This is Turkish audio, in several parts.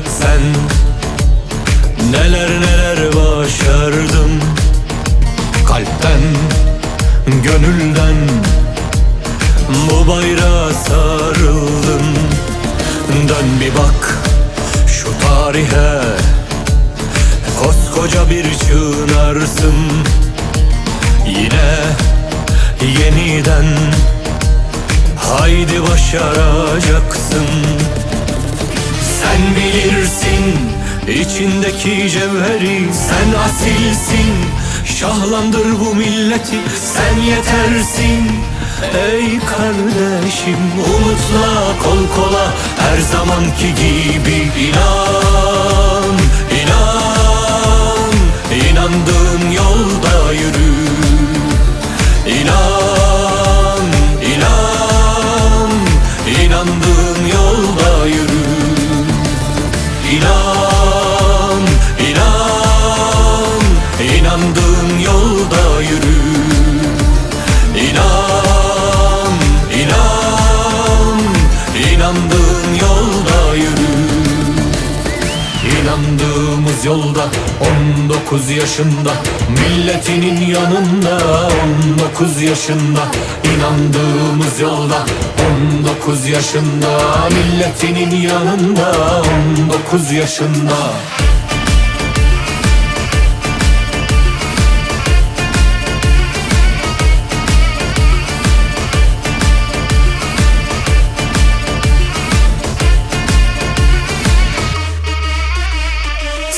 etsen Neler neler başardım Kalpten, gönülden Bu bayrağa sarıldım Dön bir bak şu tarihe Koskoca bir çınarsın Yine yeniden Haydi başaracaksın sen bilirsin içindeki cevheri Sen asilsin. Şahlandır bu milleti Sen yetersin. Ey kardeşim umutla kol kola Her zamanki gibi inan inandığın yolda yürü. İnan, inan, inandığın yolda yürü. İnandığımız yolda 19 yaşında Milletinin yanında 19 yaşında. İnandığımız yolda 19 yaşında Milletinin yanında 19 yaşında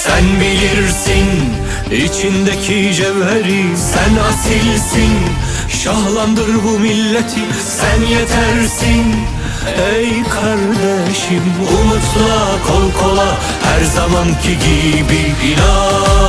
Sen bilirsin içindeki cevheri Sen asilsin. Şahlandır bu milleti Sen yetersin. Ey kardeşim umutla kol kola Her zamanki gibi inan